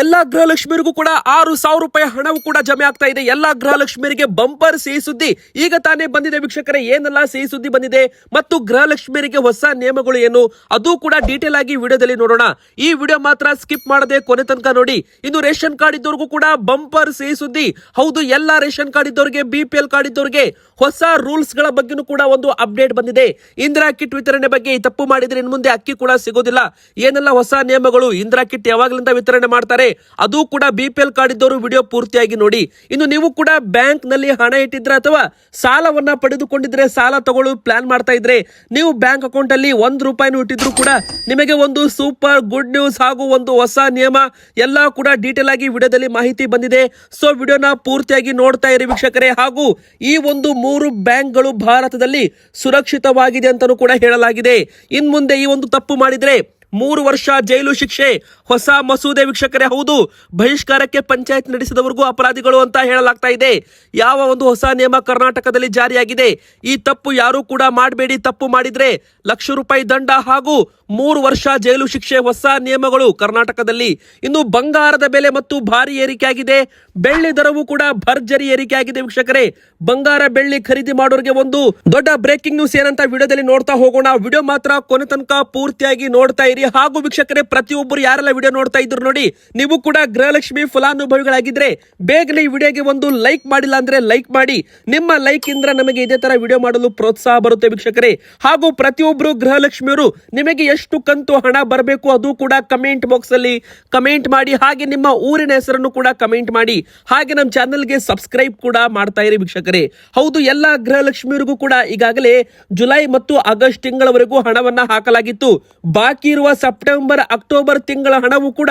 ಎಲ್ಲಾ ಗೃಹಲಕ್ಷ್ಮಿಯರಿಗೂ ಕೂಡ ಆರು ಸಾವಿರ ರೂಪಾಯಿ ಹಣವು ಕೂಡ ಜಮೆ ಆಗ್ತಾ ಇದೆ. ಎಲ್ಲ ಗೃಹಲಕ್ಷ್ಮಿಯರಿಗೆ ಬಂಪರ್ ಸಿಹಿ ಸುದ್ದಿ ಈಗ ತಾನೇ ಬಂದಿದೆ ವೀಕ್ಷಕರೇ, ಏನೆಲ್ಲ ಸಿಹಿ ಸುದ್ದಿ ಬಂದಿದೆ ಮತ್ತು ಗೃಹಲಕ್ಷ್ಮಿಯರಿಗೆ ಹೊಸ ನಿಯಮಗಳು ಏನು ಅದು ಕೂಡ ಡೀಟೇಲ್ ಆಗಿ ವಿಡಿಯೋದಲ್ಲಿ ನೋಡೋಣ. ಈ ವಿಡಿಯೋ ಮಾತ್ರ ಸ್ಕಿಪ್ ಮಾಡದೆ ಕೊನೆ ತನಕ ನೋಡಿ. ಇನ್ನು ರೇಷನ್ ಕಾರ್ಡ್ ಇದ್ದವ್ರಿಗೂ ಕೂಡ ಬಂಪರ್ ಸಿಹಿ ಸುದ್ದಿ. ಹೌದು, ಎಲ್ಲ ರೇಷನ್ ಕಾರ್ಡ್ ಇದ್ದವರಿಗೆ ಬಿ ಪಿ ಎಲ್ ಕಾರ್ಡ್ ಇದ್ದವರಿಗೆ ಹೊಸ ರೂಲ್ಸ್ಗಳ ಬಗ್ಗೆನೂ ಕೂಡ ಒಂದು ಅಪ್ಡೇಟ್ ಬಂದಿದೆ. ಇಂದಿರಾ ಕಿಟ್ ವಿತರಣೆ ಬಗ್ಗೆ ತಪ್ಪು ಮಾಡಿದ್ರೆ ಇನ್ನು ಮುಂದೆ ಅಕ್ಕಿ ಕೂಡ ಸಿಗೋದಿಲ್ಲ. ಏನೆಲ್ಲ ಹೊಸ ನಿಯಮಗಳು ಇಂದಿರಾ ಕಿಟ್ ಯಾವಾಗಲಿಂದ ವಿತರಣೆ ಮಾಡ್ತಾರೆ ಅದು ಕೂಡ ಬಿ ಪಿ ಎಲ್ ಕಾರ್ಡ್ ಇದ್ದವರು ವಿಡಿಯೋ ಪೂರ್ತಿಯಾಗಿ ನೋಡಿ. ಇನ್ನು ನೀವು ಕೂಡ ಬ್ಯಾಂಕ್ನಲ್ಲಿ ಹಣ ಇಟ್ಟಿದ್ರೆ ಅಥವಾ ಸಾಲವನ್ನ ಪಡೆದುಕೊಂಡಿದ್ರೆ ಸಾಲ ತಗೊಳ್ಳಲು ಪ್ಲಾನ್ ಮಾಡ್ತಾ ಇದ್ರೆ, ನೀವು ಬ್ಯಾಂಕ್ ಅಕೌಂಟ್ ಅಲ್ಲಿ ಒಂದು ರೂಪಾಯಿನೂ ಇಟ್ಟಿದ್ರು ಕೂಡ ನಿಮಗೆ ಒಂದು ಸೂಪರ್ ಗುಡ್ ನ್ಯೂಸ್ ಹಾಗೂ ಒಂದು ಹೊಸ ನಿಯಮ ಎಲ್ಲ ಕೂಡ ಡೀಟೇಲ್ ಆಗಿ ವಿಡಿಯೋದಲ್ಲಿ ಮಾಹಿತಿ ಬಂದಿದೆ. ಸೊ ವಿಡಿಯೋನ ಪೂರ್ತಿಯಾಗಿ ನೋಡ್ತಾ ಇರಿ ವೀಕ್ಷಕರೇ. ಹಾಗೂ ಈ ಒಂದು ಮೂರು ಬ್ಯಾಂಕ್ಗಳು ಭಾರತದಲ್ಲಿ ಸುರಕ್ಷಿತವಾಗಿದೆ ಅಂತಾನೂ ಕೂಡ ಹೇಳಲಾಗಿದೆ. ಇನ್ ಮುಂದೆ ಈ ಒಂದು ತಪ್ಪು ಮಾಡಿದ್ರೆ ಮೂರು ವರ್ಷ ಜೈಲು ಶಿಕ್ಷೆ. ಹೊಸ ಮಸೂದೆ ವೀಕ್ಷಕರೇ, ಹೌದು. ಬಹಿಷ್ಕಾರಕ್ಕೆ ಪಂಚಾಯತ್ ನಡೆಸಿದವರಿಗೂ ಅಪರಾಧಿಗಳು ಅಂತ ಹೇಳಲಾಗ್ತಾ ಇದೆ. ಯಾವ ಒಂದು ಹೊಸ ನಿಯಮ ಕರ್ನಾಟಕದಲ್ಲಿ ಜಾರಿಯಾಗಿದೆ? ಈ ತಪ್ಪು ಯಾರೂ ಕೂಡ ಮಾಡಬೇಡಿ. ತಪ್ಪು ಮಾಡಿದ್ರೆ ಲಕ್ಷ ರೂಪಾಯಿ ದಂಡ ಹಾಗೂ ಮೂರು ವರ್ಷ ಜೈಲು ಶಿಕ್ಷೆ ಹೊಸ ನಿಯಮಗಳು ಕರ್ನಾಟಕದಲ್ಲಿ. ಇನ್ನು ಬಂಗಾರದ ಬೆಲೆ ಮತ್ತು ಭಾರಿ ಏರಿಕೆಯಾಗಿದೆ. ಬೆಳ್ಳಿ ದರವೂ ಕೂಡ ಭರ್ಜರಿ ಏರಿಕೆಯಾಗಿದೆ ವೀಕ್ಷಕರೇ. ಬಂಗಾರ ಬೆಳ್ಳಿ ಖರೀದಿ ಮಾಡೋರಿಗೆ ಒಂದು ದೊಡ್ಡ ಬ್ರೇಕಿಂಗ್ ನ್ಯೂಸ್ ಏನಂತ ವಿಡಿಯೋದಲ್ಲಿ ನೋಡ್ತಾ ಹೋಗೋಣ. ವಿಡಿಯೋ ಮಾತ್ರ ಕೊನೆ ತನಕ ಪೂರ್ತಿಯಾಗಿ ನೋಡ್ತಾ ಇರಿ. ಹಾಗೂ ವೀಕ್ಷಕರೇ, ಪ್ರತಿಯೊಬ್ಬರು ಯಾರೆಲ್ಲ ವಿಡಿಯೋ ನೋಡ್ತಾ ಇದ್ರು ನೋಡಿ, ನೀವು ಕೂಡ ಗೃಹಲಕ್ಷ್ಮಿ ಫಲಾನುಭವಿಗಳಾಗಿದ್ರೆ ಬೇಗನೆ ಈ ವಿಡಿಯೋಗೆ ಒಂದು ಲೈಕ್ ಮಾಡಿಲ್ಲ ಅಂದ್ರೆ ಲೈಕ್ ಮಾಡಿ. ನಿಮ್ಮ ಲೈಕ್ ಇಂದ್ರ ನಮಗೆ ಇದೇ ತರ ವಿಡಿಯೋ ಮಾಡಲು ಪ್ರೋತ್ಸಾಹ ಬರುತ್ತೆ ವೀಕ್ಷಕರೇ. ಹಾಗೂ ಪ್ರತಿಯೊಬ್ಬರು ಗೃಹಲಕ್ಷ್ಮಿಯವರು ನಿಮಗೆ ಎಷ್ಟು ಕಂತು ಹಣ ಬರಬೇಕು ಅದು ಕೂಡ ಕಮೆಂಟ್ ಬಾಕ್ಸ್ ಅಲ್ಲಿ ಕಮೆಂಟ್ ಮಾಡಿ. ಹಾಗೆ ನಿಮ್ಮ ಊರಿನ ಹೆಸರನ್ನು ಕೂಡ ಕಮೆಂಟ್ ಮಾಡಿ. ಹಾಗೆ ನಮ್ಮ ಚಾನಲ್ಗೆ ಸಬ್ಸ್ಕ್ರೈಬ್ ಕೂಡ ಮಾಡ್ತಾ ಇರಿ ವೀಕ್ಷಕರೇ. ಹೌದು, ಎಲ್ಲ ಗೃಹಲಕ್ಷ್ಮಿಯರಿಗೂ ಕೂಡ ಈಗಾಗಲೇ ಜುಲೈ ಮತ್ತು ಆಗಸ್ಟ್ ತಿಂಗಳವರೆಗೂ ಹಣವನ್ನ ಹಾಕಲಾಗಿತ್ತು. ಬಾಕಿ ಇರುವ ಸೆಪ್ಟೆಂಬರ್, ಅಕ್ಟೋಬರ್ ತಿಂಗಳ ಹಣವು ಕೂಡ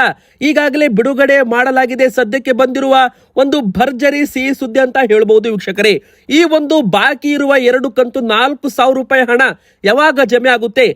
ಈಗಾಗಲೇ ಬಿಡುಗಡೆ ಮಾಡಲಾಗಿದೆ. ಸದ್ಯಕ್ಕೆ ಬಂದಿರುವ ಒಂದು ಭರ್ಜರಿ ಸಿಹಿ ಸುದ್ದಿ ಅಂತ ಹೇಳಬಹುದು ವೀಕ್ಷಕರೇ. ಈ ಒಂದು ಬಾಕಿ ಇರುವ ಎರಡು ಕಂತು ನಾಲ್ಕು ಸಾವಿರ ರೂಪಾಯಿ ಹಣ ಯಾವಾಗ ಜಮೆ ಆಗುತ್ತೆ?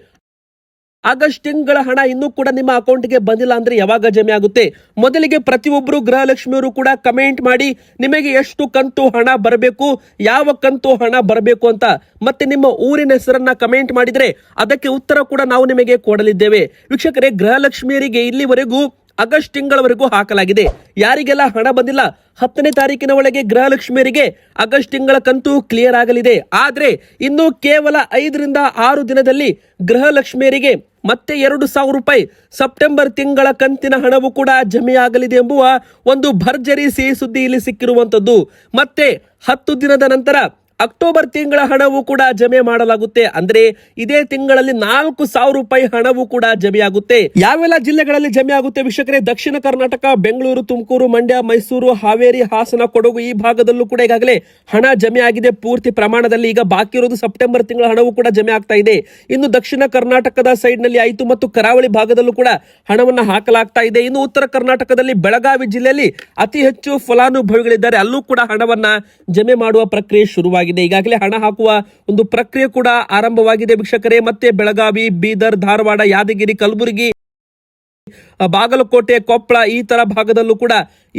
ಆಗಸ್ಟ್ ತಿಂಗಳ ಹಣ ಇನ್ನೂ ಕೂಡ ನಿಮ್ಮ ಅಕೌಂಟ್ಗೆ ಬಂದಿಲ್ಲ ಅಂದ್ರೆ ಯಾವಾಗ ಜಮೆ ಆಗುತ್ತೆ? ಮೊದಲಿಗೆ ಪ್ರತಿಯೊಬ್ಬರು ಗೃಹಲಕ್ಷ್ಮಿಯವರು ಕೂಡ ಕಮೆಂಟ್ ಮಾಡಿ, ನಿಮಗೆ ಎಷ್ಟು ಕಂತು ಹಣ ಬರಬೇಕು? ಯಾವ ಕಂತು ಹಣ ಬರಬೇಕು? ಅಂತ. ಮತ್ತೆ ನಿಮ್ಮ ಊರಿನ ಹೆಸರನ್ನ ಕಮೆಂಟ್ ಮಾಡಿದ್ರೆ ಅದಕ್ಕೆ ಉತ್ತರ ಕೂಡ ನಾವು ನಿಮಗೆ ಕೊಡಲಿದ್ದೇವೆ. ವೀಕ್ಷಕರೇ, ಗೃಹಲಕ್ಷ್ಮಿಯರಿಗೆ ಇಲ್ಲಿವರೆಗೂ, ಆಗಸ್ಟ್ ತಿಂಗಳವರೆಗೂ ಹಾಕಲಾಗಿದೆ. ಯಾರಿಗೆಲ್ಲ ಹಣ ಬಂದಿಲ್ಲ, ಹತ್ತನೇ ತಾರೀಕಿನ ಒಳಗೆ ಗೃಹಲಕ್ಷ್ಮಿಯರಿಗೆ ಆಗಸ್ಟ್ ತಿಂಗಳ ಕಂತು ಕ್ಲಿಯರ್ ಆಗಲಿದೆ. ಆದ್ರೆ, ಇನ್ನು ಕೇವಲ ಐದರಿಂದ ಆರು ದಿನದಲ್ಲಿ ಗೃಹಲಕ್ಷ್ಮಿಯರಿಗೆ ಮತ್ತೆ ಎರಡು ಸಾವಿರ ರೂಪಾಯಿ. ಸೆಪ್ಟೆಂಬರ್ ತಿಂಗಳ ಕಂತಿನ ಹಣವು ಕೂಡ ಜಮೆಯಾಗಲಿದೆ ಎಂಬುವ ಒಂದು ಭರ್ಜರಿ ಸಿಹಿ ಸುದ್ದಿ ಇಲ್ಲಿ ಸಿಕ್ಕಿರುವಂತದ್ದು. ಮತ್ತೆ ಹತ್ತು ದಿನದ ನಂತರ ಅಕ್ಟೋಬರ್ ತಿಂಗಳ ಹಣವು ಕೂಡ ಜಮೆ ಮಾಡಲಾಗುತ್ತೆ. ಅಂದ್ರೆ ಇದೇ ತಿಂಗಳಲ್ಲಿ ನಾಲ್ಕು ಸಾವಿರ ರೂಪಾಯಿ ಹಣವು ಕೂಡ ಜಮೆಯಾಗುತ್ತೆ. ಯಾವೆಲ್ಲ ಜಿಲ್ಲೆಗಳಲ್ಲಿ ಜಮೆ ಆಗುತ್ತೆ ವೀಕ್ಷಕರೇ? ದಕ್ಷಿಣ ಕರ್ನಾಟಕ, ಬೆಂಗಳೂರು, ತುಮಕೂರು, ಮಂಡ್ಯ, ಮೈಸೂರು, ಹಾವೇರಿ, ಹಾಸನ, ಕೊಡಗು ಈ ಭಾಗದಲ್ಲೂ ಕೂಡ ಈಗಾಗಲೇ ಹಣ ಜಮೆ ಆಗಿದೆ ಪೂರ್ತಿ ಪ್ರಮಾಣದಲ್ಲಿ ಈಗ ಬಾಕಿ ಇರೋದು ಸೆಪ್ಟೆಂಬರ್ ತಿಂಗಳ ಹಣವು ಕೂಡ ಜಮೆ ಆಗ್ತಾ ಇದೆ. ಇನ್ನು ದಕ್ಷಿಣ ಕರ್ನಾಟಕದ ಸೈಡ್ನಲ್ಲಿ ಆಯಿತು ಮತ್ತು ಕರಾವಳಿ ಭಾಗದಲ್ಲೂ ಕೂಡ ಹಣವನ್ನು ಹಾಕಲಾಗ್ತಾ ಇದೆ. ಇನ್ನು ಉತ್ತರ ಕರ್ನಾಟಕದಲ್ಲಿ ಬೆಳಗಾವಿ ಜಿಲ್ಲೆಯಲ್ಲಿ ಅತಿ ಹೆಚ್ಚು ಫಲಾನುಭವಿಗಳಿದ್ದಾರೆ. ಅಲ್ಲೂ ಕೂಡ ಹಣವನ್ನ ಜಮೆ ಮಾಡುವ ಪ್ರಕ್ರಿಯೆ ಶುರುವಾಗಿದೆ. ಈಗಾಗಲೇ ಹಣ ಹಾಕುವ ಒಂದು ಪ್ರಕ್ರಿಯೆ ಕೂಡ ಆರಂಭವಾಗಿದೆ. ವೀಕ್ಷಕರೇ ಮತ್ತೆ ಬೆಳಗಾವಿ ಬೀದರ್ ಧಾರವಾಡ ಯಾದಗಿರಿ ಕಲಬುರಗಿ ಬಾಗಲಕೋಟೆ ಕೊಪ್ಪಳ ಈ ತರ ಭಾಗದಲ್ಲೂ ಕೂಡ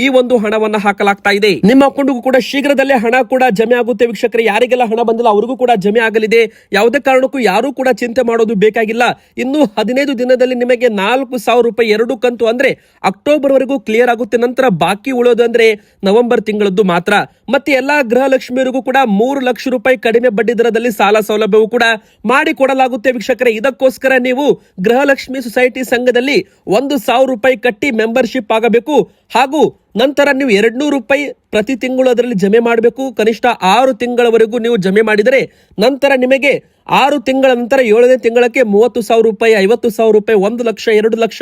ಈ ಒಂದು ಹಣವನ್ನ ಹಾಕಲಾಗ್ತಾ ಇದೆ. ನಿಮ್ಮ ಅಕೌಂಟ್ಗೂ ಕೂಡ ಶೀಘ್ರದಲ್ಲೇ ಹಣ ಕೂಡ ಜಮೆ ಆಗುತ್ತೆ. ವೀಕ್ಷಕರ, ಯಾರಿಗೆಲ್ಲ ಹಣ ಬಂದಿಲ್ಲ ಅವ್ರಿಗೂ ಕೂಡ ಜಮೆ ಆಗಲಿದೆ. ಯಾವುದೇ ಕಾರಣಕ್ಕೂ ಯಾರು ಕೂಡ ಚಿಂತೆ ಮಾಡೋದು ಬೇಕಾಗಿಲ್ಲ. ಇನ್ನು ಹದಿನೈದು ದಿನದಲ್ಲಿ ನಿಮಗೆ ನಾಲ್ಕು ಸಾವಿರ ರೂಪಾಯಿ ಎರಡು ಕಂತು ಅಂದ್ರೆ ಅಕ್ಟೋಬರ್ ವರೆಗೂ ಕ್ಲಿಯರ್ ಆಗುತ್ತೆ. ನಂತರ ಬಾಕಿ ಉಳೋದು ಅಂದ್ರೆ ನವೆಂಬರ್ ತಿಂಗಳದ್ದು ಮಾತ್ರ. ಮತ್ತೆ ಎಲ್ಲಾ ಗೃಹಲಕ್ಷ್ಮಿಯರಿಗೂ ಕೂಡ ಮೂರು ಲಕ್ಷ ರೂಪಾಯಿ ಕಡಿಮೆ ಬಡ್ಡಿ ದರದಲ್ಲಿ ಸಾಲ ಸೌಲಭ್ಯವೂ ಕೂಡ ಮಾಡಿಕೊಡಲಾಗುತ್ತೆ ವೀಕ್ಷಕರೇ, ಇದಕ್ಕೋಸ್ಕರ ನೀವು ಗೃಹಲಕ್ಷ್ಮಿ ಸೊಸೈಟಿ ಸಂಘದಲ್ಲಿ ಒಂದು ಸಾವಿರ ರೂಪಾಯಿ ಕಟ್ಟಿ ಮೆಂಬರ್ಶಿಪ್ ಆಗಬೇಕು ಹಾಗೂ ನಂತರ ನೀವು ಎರಡ್ನೂರು ರೂಪಾಯಿ ಪ್ರತಿ ತಿಂಗಳು ಅದರಲ್ಲಿ ಜಮೆ ಮಾಡಬೇಕು. ಕನಿಷ್ಠ ಆರು ತಿಂಗಳವರೆಗೂ ನೀವು ಜಮೆ ಮಾಡಿದರೆ ನಂತರ ನಿಮಗೆ ಆರು ತಿಂಗಳ ನಂತರ ಏಳನೇ ತಿಂಗಳಕ್ಕೆ ಮೂವತ್ತು ಸಾವಿರ ರೂಪಾಯಿ, ಐವತ್ತು ಸಾವಿರ ರೂಪಾಯಿ, ಒಂದು ಲಕ್ಷ, ಎರಡು ಲಕ್ಷ,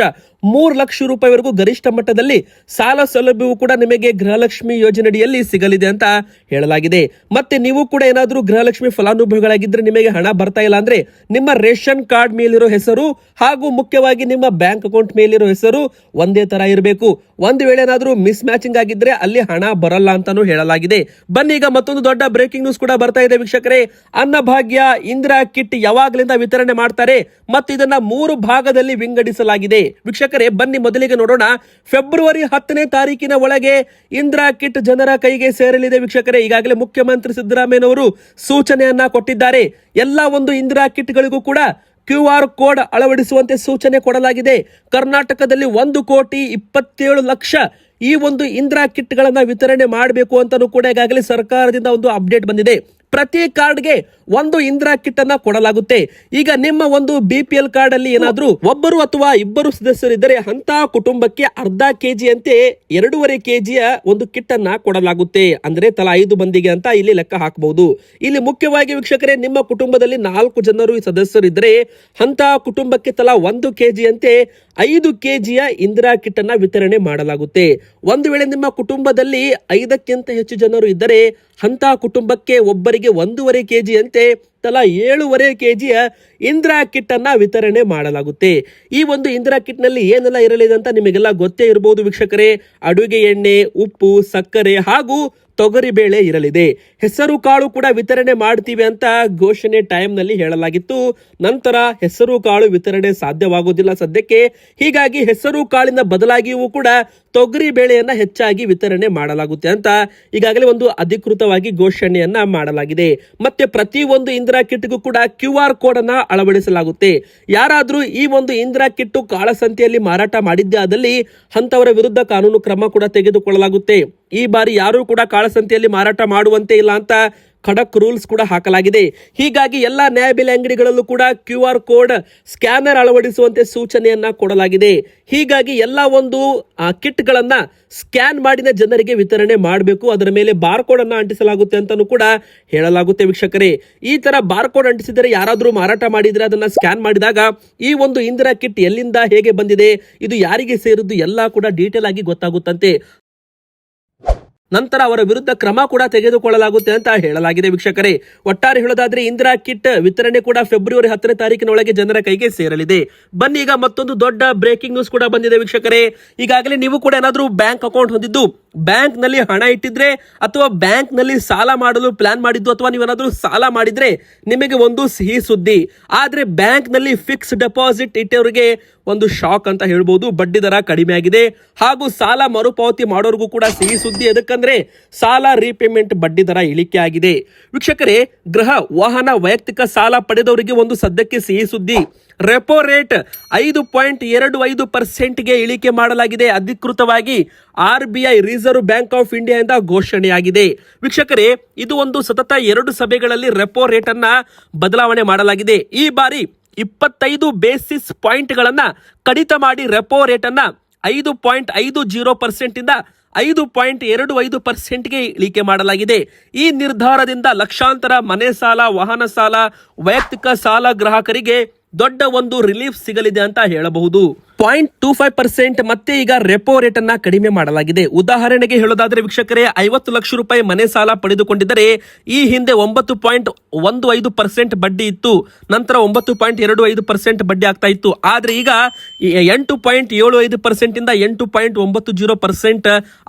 ಮೂರು ಲಕ್ಷ ರೂಪಾಯಿವರೆಗೂ ಗರಿಷ್ಠ ಮಟ್ಟದಲ್ಲಿ ಸಾಲ ಸೌಲಭ್ಯವು ಕೂಡ ನಿಮಗೆ ಗೃಹಲಕ್ಷ್ಮಿ ಯೋಜನೆಯಡಿಯಲ್ಲಿ ಸಿಗಲಿದೆ ಅಂತ ಹೇಳಲಾಗಿದೆ. ಮತ್ತೆ ನೀವು ಕೂಡ ಏನಾದರೂ ಗೃಹಲಕ್ಷ್ಮಿ ಫಲಾನುಭವಿಗಳಾಗಿದ್ದರೆ ನಿಮಗೆ ಹಣ ಬರ್ತಾ ಇಲ್ಲ ಅಂದ್ರೆ ನಿಮ್ಮ ರೇಷನ್ ಕಾರ್ಡ್ ಮೇಲಿರೋ ಹೆಸರು ಹಾಗೂ ಮುಖ್ಯವಾಗಿ ನಿಮ್ಮ ಬ್ಯಾಂಕ್ ಅಕೌಂಟ್ ಮೇಲಿರೋ ಹೆಸರು ಒಂದೇ ತರ ಇರಬೇಕು. ಒಂದು ವೇಳೆ ಏನಾದರೂ ಮಿಸ್ ಮ್ಯಾಚಿಂಗ್ ಆಗಿದ್ರೆ ಅಲ್ಲಿ ಹಣ ಬರಲ್ಲ ಅಂತಾನೂ ಹೇಳಲಾಗಿದೆ. ಬನ್ನಿ, ಈಗ ಮತ್ತೊಂದು ದೊಡ್ಡ ಬ್ರೇಕಿಂಗ್ ನ್ಯೂಸ್ ಕೂಡ ಬರ್ತಾ ಇದೆ ವೀಕ್ಷಕರೇ. ಅನ್ನಭಾಗ್ಯ, ಇಂದಿರಾ ಕಿಟ್ ಯಾವಾಗಲಿಂದ ವಿತರಣೆ ಮಾಡ್ತಾರೆ, ಮತ್ತು ಇದನ್ನ ಮೂರು ಭಾಗದಲ್ಲಿ ವಿಂಗಡಿಸಲಾಗಿದೆ. ವೀಕ್ಷಕರೇ, ಬನ್ನಿ ಮೊದಲಿಗೆ ನೋಡೋಣ. ಫೆಬ್ರವರಿ ಹತ್ತನೇ ತಾರೀಕಿನ ಒಳಗೆ ಇಂದಿರಾ ಕಿಟ್ ಜನರ ಕೈಗೆ ಸೇರಲಿದೆ ವೀಕ್ಷಕರೇ. ಈಗಾಗಲೇ ಮುಖ್ಯಮಂತ್ರಿ ಸಿದ್ದರಾಮಯ್ಯನವರು ಸೂಚನೆಯನ್ನ ಕೊಟ್ಟಿದ್ದಾರೆ. ಎಲ್ಲ ಒಂದು ಇಂದಿರಾ ಕಿಟ್ಗಳಿಗೂ ಕೂಡ ಕ್ಯೂ ಆರ್ ಕೋಡ್ ಅಳವಡಿಸುವಂತೆ ಸೂಚನೆ ಕೊಡಲಾಗಿದೆ. ಕರ್ನಾಟಕದಲ್ಲಿ ಒಂದು ಕೋಟಿ ಇಪ್ಪತ್ತೇಳು ಲಕ್ಷ ಈ ಒಂದು ಇಂದಿರಾ ಕಿಟ್ಗಳನ್ನು ವಿತರಣೆ ಮಾಡಬೇಕು ಅಂತಲೂ ಕೂಡ ಈಗಾಗಲೇ ಸರ್ಕಾರದಿಂದ ಒಂದು ಅಪ್ಡೇಟ್ ಬಂದಿದೆ. ಪ್ರತಿ ಕಾರ್ಡ್ಗೆ ಒಂದು ಇಂದಿರಾ ಕಿಟ್ ಅನ್ನ ಕೊಡಲಾಗುತ್ತೆ. ಈಗ ನಿಮ್ಮ ಒಂದು ಬಿ ಪಿ ಎಲ್ ಕಾರ್ಡ್ ಅಲ್ಲಿ ಏನಾದ್ರೂ ಒಬ್ಬರು ಅಥವಾ ಇಬ್ಬರು ಸದಸ್ಯರಿದ್ದರೆ ಅಂತ ಕುಟುಂಬಕ್ಕೆ ಅರ್ಧ ಕೆಜಿ ಅಂತೆ ಎರಡೂವರೆ ಕೆಜಿಯ ಒಂದು ಕಿಟ್ ಅನ್ನ ಕೊಡಲಾಗುತ್ತೆ. ಅಂದ್ರೆ ತಲಾ ಐದು ಮಂದಿಗೆ ಅಂತ ಇಲ್ಲಿ ಲೆಕ್ಕ ಹಾಕಬಹುದು ಇಲ್ಲಿ ಮುಖ್ಯವಾಗಿ ವೀಕ್ಷಕರೇ, ನಿಮ್ಮ ಕುಟುಂಬದಲ್ಲಿ ನಾಲ್ಕು ಜನರು ಸದಸ್ಯರಿದ್ದರೆ ಅಂತ ಕುಟುಂಬಕ್ಕೆ ತಲಾ ಒಂದು ಕೆಜಿ ಅಂತೆ ಐದು ಕೆಜಿಯ ಇಂದಿರಾ ಕಿಟ್ ಅನ್ನ ವಿತರಣೆ ಮಾಡಲಾಗುತ್ತೆ. ಒಂದು ವೇಳೆ ನಿಮ್ಮ ಕುಟುಂಬದಲ್ಲಿ ಐದಕ್ಕಿಂತ ಹೆಚ್ಚು ಜನರು ಇದ್ದರೆ ಅಂತ ಕುಟುಂಬಕ್ಕೆ ಒಬ್ಬರಿಗೆ ಒಂದೂವರೆ ಕೆ ಅಂತೆ ತಲಾ ಏಳುವರೆ ಕೆ ಜಿಯ ಇಂದಿರಾ ಕಿಟ್ ಅನ್ನ ವಿತರಣೆ ಮಾಡಲಾಗುತ್ತೆ. ಈ ಒಂದು ಇಂದಿರಾ ಕಿಟ್ನಲ್ಲಿ ಏನೆಲ್ಲ ಇರಲಿದೆ ಅಂತ ನಿಮಗೆಲ್ಲ ಗೊತ್ತೇ ಇರಬಹುದು ವೀಕ್ಷಕರೇ. ಅಡುಗೆ ಎಣ್ಣೆ, ಉಪ್ಪು, ಸಕ್ಕರೆ ಹಾಗೂ ತೊಗರಿಬೇಳೆ ಇರಲಿದೆ. ಹೆಸರು ಕಾಳು ಕೂಡ ವಿತರಣೆ ಮಾಡ್ತೀವಿ ಅಂತ ಘೋಷಣೆ ಟೈಮ್ನಲ್ಲಿ ಹೇಳಲಾಗಿತ್ತು. ನಂತರ ಹೆಸರು ಕಾಳು ವಿತರಣೆ ಸಾಧ್ಯವಾಗುವುದಿಲ್ಲ ಸದ್ಯಕ್ಕೆ. ಹೀಗಾಗಿ ಹೆಸರು ಕಾಳಿನ ಬದಲಾಗಿಯೂ ಕೂಡ ತೊಗರಿ ಬೇಳೆಯನ್ನ ಹೆಚ್ಚಾಗಿ ವಿತರಣೆ ಮಾಡಲಾಗುತ್ತೆ ಅಂತ ಈಗಾಗಲೇ ಒಂದು ಅಧಿಕೃತವಾಗಿ ಘೋಷಣೆಯನ್ನ ಮಾಡಲಾಗಿದೆ. ಮತ್ತೆ ಪ್ರತಿ ಒಂದು ಇಂದಿರಾ ಕಿಟ್ಗೂ ಕೂಡ ಕ್ಯೂ ಆರ್ ಕೋಡ್ ಅನ್ನ ಅಳವಡಿಸಲಾಗುತ್ತೆ. ಯಾರಾದರೂ ಈ ಒಂದು ಇಂದಿರಾ ಕಿಟ್ಟು ಕಾಳಸಂತೆಯಲ್ಲಿ ಮಾರಾಟ ಮಾಡಿದ್ದೇ ಆದಲ್ಲಿ ಅಂತವರ ವಿರುದ್ಧ ಕಾನೂನು ಕ್ರಮ ಕೂಡ ತೆಗೆದುಕೊಳ್ಳಲಾಗುತ್ತೆ. ಈ ಬಾರಿ ಯಾರೂ ಕೂಡ ಕಾಳಸಂತೆಯಲ್ಲಿ ಮಾರಾಟ ಮಾಡುವಂತೆ ಇಲ್ಲ ಅಂತ ಖಡಕ್ ರೂಲ್ಸ್ ಕೂಡ ಹಾಕಲಾಗಿದೆ. ಹೀಗಾಗಿ ಎಲ್ಲ ನ್ಯಾಯಬೆಲೆ ಅಂಗಡಿಗಳಲ್ಲೂ ಕೂಡ ಕ್ಯೂ ಆರ್ ಕೋಡ್ ಸ್ಕ್ಯಾನರ್ ಅಳವಡಿಸುವಂತೆ ಸೂಚನೆಯನ್ನ ಕೊಡಲಾಗಿದೆ. ಹೀಗಾಗಿ ಎಲ್ಲ ಒಂದು ಕಿಟ್ಗಳನ್ನ ಸ್ಕ್ಯಾನ್ ಮಾಡಿದ ಜನರಿಗೆ ವಿತರಣೆ ಮಾಡಬೇಕು. ಅದರ ಮೇಲೆ ಬಾರ್ ಕೋಡ್ ಅನ್ನ ಅಂಟಿಸಲಾಗುತ್ತೆ ಅಂತಾನೂ ಕೂಡ ಹೇಳಲಾಗುತ್ತೆ ವೀಕ್ಷಕರೇ. ಈ ತರ ಬಾರ್ ಕೋಡ್ ಅಂಟಿಸಿದರೆ ಯಾರಾದರೂ ಮಾರಾಟ ಮಾಡಿದ್ರೆ ಅದನ್ನ ಸ್ಕ್ಯಾನ್ ಮಾಡಿದಾಗ ಈ ಒಂದು ಇಂದಿರಾ ಕಿಟ್ ಎಲ್ಲಿಂದ ಹೇಗೆ ಬಂದಿದೆ, ಇದು ಯಾರಿಗೆ ಸೇರಿದ್ದು ಎಲ್ಲ ಕೂಡ ಡೀಟೇಲ್ ಆಗಿ ಗೊತ್ತಾಗುತ್ತಂತೆ. ನಂತರ ಅವರ ವಿರುದ್ಧ ಕ್ರಮ ಕೂಡ ತೆಗೆದುಕೊಳ್ಳಲಾಗುತ್ತೆ ಅಂತ ಹೇಳಲಾಗಿದೆ ವೀಕ್ಷಕರೇ. ಒಟ್ಟಾರೆ ಹೇಳೋದಾದ್ರೆ ಇಂದಿರಾ ಕಿಟ್ ವಿತರಣೆ ಕೂಡ ಫೆಬ್ರವರಿ ಹತ್ತನೇ ತಾರೀಕಿನ ಒಳಗೆ ಜನರ ಕೈಗೆ ಸೇರಲಿದೆ. ಬನ್ನಿ ಈಗ ಮತ್ತೊಂದು ದೊಡ್ಡ ಬ್ರೇಕಿಂಗ್ ನ್ಯೂಸ್ ಕೂಡ ಬಂದಿದೆ ವೀಕ್ಷಕರೇ. ಈಗಾಗಲೇ ನೀವು ಕೂಡ ಏನಾದರೂ ಬ್ಯಾಂಕ್ ಅಕೌಂಟ್ ಹೊಂದಿದ್ದು ಬ್ಯಾಂಕ್ನಲ್ಲಿ ಹಣ ಇಟ್ಟಿದ್ರೆ ಅಥವಾ ಬ್ಯಾಂಕ್ನಲ್ಲಿ ಸಾಲ ಮಾಡಲು ಪ್ಲಾನ್ ಮಾಡಿದ್ದು ಅಥವಾ ನೀವೇನಾದರೂ ಸಾಲ ಮಾಡಿದ್ರೆ ನಿಮಗೆ ಒಂದು ಸಿಹಿ ಸುದ್ದಿ. ಆದರೆ ಬ್ಯಾಂಕ್ನಲ್ಲಿ ಫಿಕ್ಸ್ ಡೆಪಾಸಿಟ್ ಇಟ್ಟವರಿಗೆ ಒಂದು ಶಾಕ್ ಅಂತ ಹೇಳ್ಬೋದು. ಬಡ್ಡಿ ದರ ಕಡಿಮೆ ಆಗಿದೆ. ಹಾಗೂ ಸಾಲ ಮರುಪಾವತಿ ಮಾಡೋರಿಗೂ ಕೂಡ ಸಿಹಿ ಸುದ್ದಿ. ಎದಕ್ಕಂದ್ರೆ ಸಾಲ ರೀಪೇಮೆಂಟ್ ಬಡ್ಡಿ ದರ ಇಳಿಕೆ ಆಗಿದೆ. ವೀಕ್ಷಕರೇ, ಗೃಹ ವಾಹನ ವೈಯಕ್ತಿಕ ಸಾಲ ಪಡೆದವರಿಗೆ ಒಂದು ಸದ್ಯಕ್ಕೆ ಸಿಹಿ ಸುದ್ದಿ. ರೆಪೋ ರೇಟ್ ಐದು ಪಾಯಿಂಟ್ ಎರಡು ಐದು ಪರ್ಸೆಂಟ್ಗೆ ಇಳಿಕೆ ಮಾಡಲಾಗಿದೆ. ಅಧಿಕೃತವಾಗಿ R B I Reserve Bank of ಇಂಡಿಯಾದಿಂದ ಘೋಷಣೆಯಾಗಿದೆ. ವೀಕ್ಷಕರೇ, ಇದು ಒಂದು ಸತತ ಎರಡು ಸಭೆಗಳಲ್ಲಿ ರೆಪೋ ರೇಟ್ ಅನ್ನ ಬದಲಾವಣೆ ಮಾಡಲಾಗಿದೆ. ಈ ಬಾರಿ ಇಪ್ಪತ್ತೈದು ಬೇಸಿಸ್ ಪಾಯಿಂಟ್ಗಳನ್ನು ಕಡಿತ ಮಾಡಿ ರೆಪೋ ರೇಟ್ ಅನ್ನ ಐದು ಪಾಯಿಂಟ್ ಐದು ಜೀರೋ ಪರ್ಸೆಂಟಿಂದ ಐದು ಪಾಯಿಂಟ್ ಎರಡು ಐದು ಪರ್ಸೆಂಟ್ಗೆ ಇಳಿಕೆ ಮಾಡಲಾಗಿದೆ. ಈ ನಿರ್ಧಾರದಿಂದ ಲಕ್ಷಾಂತರ ಮನೆ ಸಾಲ, ವಾಹನ ಸಾಲ, ವೈಯಕ್ತಿಕ ಸಾಲ ಗ್ರಾಹಕರಿಗೆ ದೊಡ್ಡ ಒಂದು ರಿಲೀಫ್ ಸಿಗಲಿದೆ ಅಂತ ಹೇಳಬಹುದು. ಪಾಯಿಂಟ್ ಟೂ ಫೈವ್ ಪರ್ಸೆಂಟ್ ಮತ್ತೆ ಈಗ ರೆಪೋ ರೇಟ್ ಅನ್ನ ಕಡಿಮೆ ಮಾಡಲಾಗಿದೆ. ಉದಾಹರಣೆಗೆ ಹೇಳೋದಾದ್ರೆ ವೀಕ್ಷಕರೇ, ಐವತ್ತು ಲಕ್ಷ ರೂಪಾಯಿ ಮನೆ ಸಾಲ ಪಡೆದುಕೊಂಡಿದ್ದರೆ ಈ ಹಿಂದೆ ಒಂಬತ್ತು ಪಾಯಿಂಟ್ ಒಂದು ಐದು ಪರ್ಸೆಂಟ್ ಬಡ್ಡಿ ಇತ್ತು, ನಂತರ ಒಂಬತ್ತು ಪಾಯಿಂಟ್ ಎರಡು ಐದು ಪರ್ಸೆಂಟ್ ಬಡ್ಡಿ ಆಗ್ತಾ ಇತ್ತು. ಆದ್ರೆ ಈಗ ಎಂಟು ಪಾಯಿಂಟ್ ಏಳು ಐದು ಪರ್ಸೆಂಟ್ ಇಂದ ಎಂಟು ಪಾಯಿಂಟ್ ಒಂಬತ್ತು ಜೀರೋ ಪರ್ಸೆಂಟ್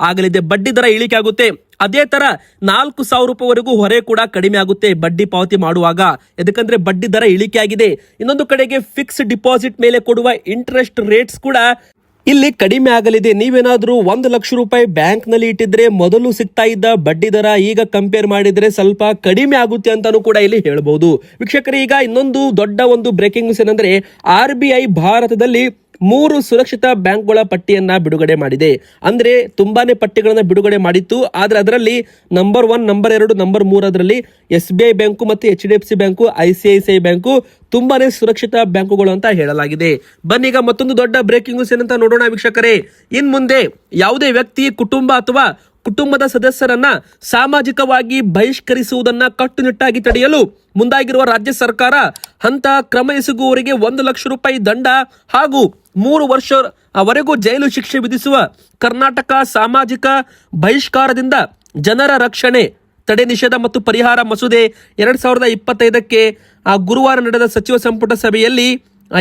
ಆಗಲಿದೆ. ಬಡ್ಡಿ ದರ ಇಳಿಕೆ ಆಗುತ್ತೆ. ಅದೇ ತರ ನಾಲ್ಕು ಸಾವಿರ ರೂಪಾಯಿವರೆಗೂ ಹೊರೆ ಕೂಡ ಕಡಿಮೆ ಆಗುತ್ತೆ ಬಡ್ಡಿ ಪಾವತಿ ಮಾಡುವಾಗ. ಯಾಕಂದ್ರೆ ಬಡ್ಡಿ ದರ ಇಳಿಕೆ ಆಗಿದೆ. ಇನ್ನೊಂದು ಕಡೆಗೆ ಫಿಕ್ಸ್ ಡಿಪಾಸಿಟ್ ಮೇಲೆ ಕೊಡುವ ಇಂಟ್ರೆಸ್ಟ್ ರೇಟ್ಸ್ ಕೂಡ ಇಲ್ಲಿ ಕಡಿಮೆ ಆಗಲಿದೆ. ನೀವೇನಾದರೂ ಒಂದು ಲಕ್ಷ ರೂಪಾಯಿ ಬ್ಯಾಂಕ್ನಲ್ಲಿ ಇಟ್ಟಿದ್ರೆ ಮೊದಲು ಸಿಗ್ತಾ ಇದ್ದ ಬಡ್ಡಿ ದರ ಈಗ ಕಂಪೇರ್ ಮಾಡಿದ್ರೆ ಸ್ವಲ್ಪ ಕಡಿಮೆ ಆಗುತ್ತೆ ಅಂತಾನೂ ಕೂಡ ಇಲ್ಲಿ ಹೇಳ್ಬೋದು. ವೀಕ್ಷಕರು, ಈಗ ಇನ್ನೊಂದು ದೊಡ್ಡ ಒಂದು ಬ್ರೇಕಿಂಗ್ ನ್ಯೂಸ್ ಏನಂದ್ರೆ ಆರ್ ಬಿ ಐ ಭಾರತದಲ್ಲಿ ಮೂರು ಸುರಕ್ಷಿತ ಬ್ಯಾಂಕ್ಗಳ ಪಟ್ಟಿಯನ್ನ ಬಿಡುಗಡೆ ಮಾಡಿದೆ. ಅಂದ್ರೆ ತುಂಬಾನೇ ಪಟ್ಟಿಗಳನ್ನ ಬಿಡುಗಡೆ ಮಾಡಿತ್ತು. ಆದ್ರೆ ಅದರಲ್ಲಿ ನಂಬರ್ ಒನ್, ನಂಬರ್ ಎರಡು, ನಂಬರ್ ಮೂರ್ ಅದರಲ್ಲಿ ಎಸ್ ಬಿ ಐ ಬ್ಯಾಂಕು ಮತ್ತು H D F C bank, I C I C I bank ತುಂಬಾನೇ ಸುರಕ್ಷಿತ ಬ್ಯಾಂಕುಗಳು ಅಂತ ಹೇಳಲಾಗಿದೆ. ಬನ್ನಿ ಈಗ ಮತ್ತೊಂದು ದೊಡ್ಡ ಬ್ರೇಕಿಂಗ್ ನ್ಯೂಸ್ ಏನಂತ ನೋಡೋಣ ವೀಕ್ಷಕರೇ. ಇನ್ ಮುಂದೆ ಯಾವುದೇ ವ್ಯಕ್ತಿ, ಕುಟುಂಬ ಅಥವಾ ಕುಟುಂಬದ ಸದಸ್ಯರನ್ನ ಸಾಮಾಜಿಕವಾಗಿ ಬಹಿಷ್ಕರಿಸುವುದನ್ನ ಕಟ್ಟುನಿಟ್ಟಾಗಿ ತಡೆಯಲು ಮುಂದಾಗಿರುವ ರಾಜ್ಯ ಸರ್ಕಾರ ಅಂತಹ ಕ್ರಮ ಎಸಗುವವರಿಗೆ ಒಂದು ಲಕ್ಷ ರೂಪಾಯಿ ದಂಡ ಹಾಗೂ ಮೂರು ವರ್ಷವರೆಗೂ ಜೈಲು ಶಿಕ್ಷೆ ವಿಧಿಸುವ ಕರ್ನಾಟಕ ಸಾಮಾಜಿಕ ಬಹಿಷ್ಕಾರದಿಂದ ಜನರ ರಕ್ಷಣೆ, ತಡೆ ನಿಷೇಧ ಮತ್ತು ಪರಿಹಾರ ಮಸೂದೆ ಎರಡ್ ಸಾವಿರದ ಇಪ್ಪತ್ತೈದಕ್ಕೆ ಆ ಗುರುವಾರ ನಡೆದ ಸಚಿವ ಸಂಪುಟ ಸಭೆಯಲ್ಲಿ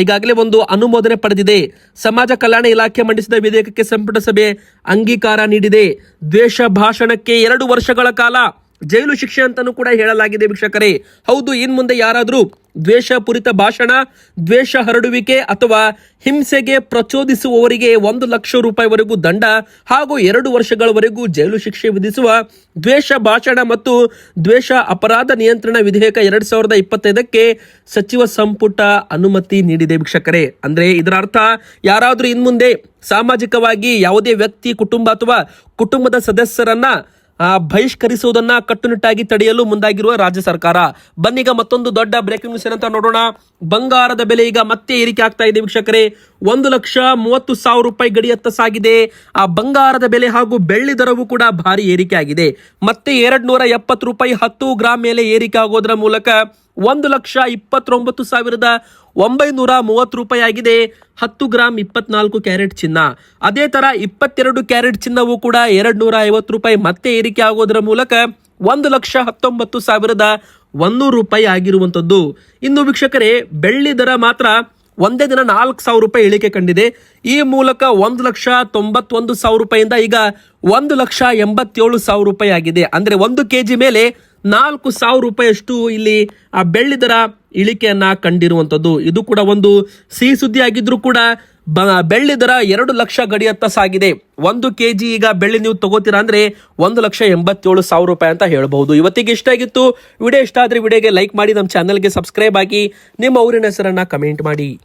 ಈಗಾಗಲೇ ಒಂದು ಅನುಮೋದನೆ ಪಡೆದಿದೆ. ಸಮಾಜ ಕಲ್ಯಾಣ ಇಲಾಖೆ ಮಂಡಿಸಿದ ವಿಧೇಯಕಕ್ಕೆ ಸಂಪುಟ ಸಭೆ ಅಂಗೀಕಾರ ನೀಡಿದೆ. ದ್ವೇಷ ಭಾಷಣಕ್ಕೆ ಎರಡು ವರ್ಷಗಳ ಕಾಲ ಜೈಲು ಶಿಕ್ಷೆ ಅಂತಲೂ ಕೂಡ ಹೇಳಲಾಗಿದೆ ವೀಕ್ಷಕರೇ. ಹೌದು ಇನ್ ಮುಂದೆ ಯಾರಾದರೂ ದ್ವೇಷಪೂರಿತ ಭಾಷಣ, ದ್ವೇಷ ಹರಡುವಿಕೆ ಅಥವಾ ಹಿಂಸೆಗೆ ಪ್ರಚೋದಿಸುವವರಿಗೆ ಒಂದು ಲಕ್ಷ ರೂಪಾಯಿವರೆಗೂ ದಂಡ ಹಾಗೂ ಎರಡು ವರ್ಷಗಳವರೆಗೂ ಜೈಲು ಶಿಕ್ಷೆ ವಿಧಿಸುವ ದ್ವೇಷ ಭಾಷಣ ಮತ್ತು ದ್ವೇಷ ಅಪರಾಧ ನಿಯಂತ್ರಣ ವಿಧೇಯಕ ಎರಡ್ ಸಾವಿರದ ಇಪ್ಪತ್ತೈದಕ್ಕೆ ಸಚಿವ ಸಂಪುಟ ಅನುಮತಿ ನೀಡಿದೆ ವೀಕ್ಷಕರೇ. ಅಂದ್ರೆ ಇದರ ಅರ್ಥ ಯಾರಾದರೂ ಇನ್ಮುಂದೆ ಸಾಮಾಜಿಕವಾಗಿ ಯಾವುದೇ ವ್ಯಕ್ತಿ, ಕುಟುಂಬ ಅಥವಾ ಕುಟುಂಬದ ಸದಸ್ಯರನ್ನ ಬಹಿಷ್ಕರಿಸುವುದನ್ನ ಕಟ್ಟುನಿಟ್ಟಾಗಿ ತಡೆಯಲು ಮುಂದಾಗಿರುವ ರಾಜ್ಯ ಸರ್ಕಾರ. ಬನ್ನಿಗ ಮತ್ತೊಂದು ದೊಡ್ಡ ಬ್ರೇಕಿಂಗ್ ನ್ಯೂಸ್ ಏನಂತ ನೋಡೋಣ. ಬಂಗಾರದ ಬೆಲೆ ಈಗ ಮತ್ತೆ ಏರಿಕೆ ಆಗ್ತಾ ಇದೆ ವೀಕ್ಷಕರೇ. ಒಂದು ಲಕ್ಷ ಮೂವತ್ತು ಸಾವಿರ ರೂಪಾಯಿ ಗಡಿಯತ್ತ ಸಾಗಿದೆ. ಆ ಬಂಗಾರದ ಬೆಲೆ ಹಾಗೂ ಬೆಳ್ಳಿ ದರವು ಕೂಡ ಭಾರಿ ಏರಿಕೆ ಆಗಿದೆ. ಮತ್ತೆ ಎರಡ್ ನೂರ ಎಪ್ಪತ್ತು ರೂಪಾಯಿ ಹತ್ತು ಗ್ರಾಮ್ ಮೇಲೆ ಏರಿಕೆ ಆಗೋದ್ರ ಮೂಲಕ ಒಂದು ಲಕ್ಷ ಇಪ್ಪತ್ತೊಂಬತ್ತು ಸಾವಿರದ ಒಂಬೈನೂರ ಮೂವತ್ತು ರೂಪಾಯಿ ಆಗಿದೆ ಹತ್ತು ಗ್ರಾಮ್ ಇಪ್ಪತ್ನಾಲ್ಕು ಕ್ಯಾರೆಟ್ ಚಿನ್ನ. ಅದೇ ತರ ಇಪ್ಪತ್ತೆರಡು ಕ್ಯಾರೆಟ್ ಚಿನ್ನವು ಕೂಡ ಎರಡ್ ನೂರ ಐವತ್ತು ರೂಪಾಯಿ ಮತ್ತೆ ಏರಿಕೆ ಆಗೋದ್ರ ಮೂಲಕ ಒಂದು ಲಕ್ಷ ಹತ್ತೊಂಬತ್ತು ಸಾವಿರದ ಒಂದೂರು ರೂಪಾಯಿ ಆಗಿರುವಂಥದ್ದು. ಇನ್ನು ವೀಕ್ಷಕರೇ, ಬೆಳ್ಳಿ ದರ ಮಾತ್ರ ಒಂದೇ ದಿನ ನಾಲ್ಕು ಸಾವಿರ ರೂಪಾಯಿ ಇಳಿಕೆ ಕಂಡಿದೆ. ಈ ಮೂಲಕ ಒಂದು ಲಕ್ಷ ತೊಂಬತ್ತೊಂದು ಸಾವಿರ ರೂಪಾಯಿಂದ ಈಗ ಒಂದು ಲಕ್ಷ ಎಂಬತ್ತೇಳು ಸಾವಿರ ರೂಪಾಯಿ ಆಗಿದೆ. ಅಂದ್ರೆ ಒಂದು ಕೆಜಿ ಮೇಲೆ ನಾಲ್ಕು ಸಾವಿರ ರೂಪಾಯಿಯಷ್ಟು ಇಲ್ಲಿ ಆ ಬೆಳ್ಳಿ ದರ ಇಳಿಕೆಯನ್ನ ಕಂಡಿರುವಂಥದ್ದು ಇದು ಕೂಡ ಒಂದು ಸಿಹಿ ಸುದ್ದಿ ಆಗಿದ್ರು ಕೂಡ ಬ- ಬೆಳ್ಳಿ ದರ ಎರಡು ಲಕ್ಷ ಗಡಿಯತ್ತ ಸಾಗಿದೆ. ಒಂದು ಕೆ ಜಿ ಈಗ ಬೆಳ್ಳಿ ನೀವು ತಗೋತೀರಾ ಅಂದ್ರೆ ಒಂದು ಲಕ್ಷ ಎಂಬತ್ತೇಳು ಸಾವಿರ ರೂಪಾಯಿ ಅಂತ ಹೇಳಬಹುದು. ಇವತ್ತಿಗೆ ಇಷ್ಟ ಆಗಿತ್ತು. ವಿಡಿಯೋ ಇಷ್ಟ ಆದ್ರೆ ವಿಡಿಯೋಗೆ ಲೈಕ್ ಮಾಡಿ, ನಮ್ಮ ಚಾನಲ್ಗೆ ಸಬ್ಸ್ಕ್ರೈಬ್ ಆಗಿ, ನಿಮ್ಮ ಊರಿನ ಹೆಸರನ್ನ ಕಮೆಂಟ್ ಮಾಡಿ.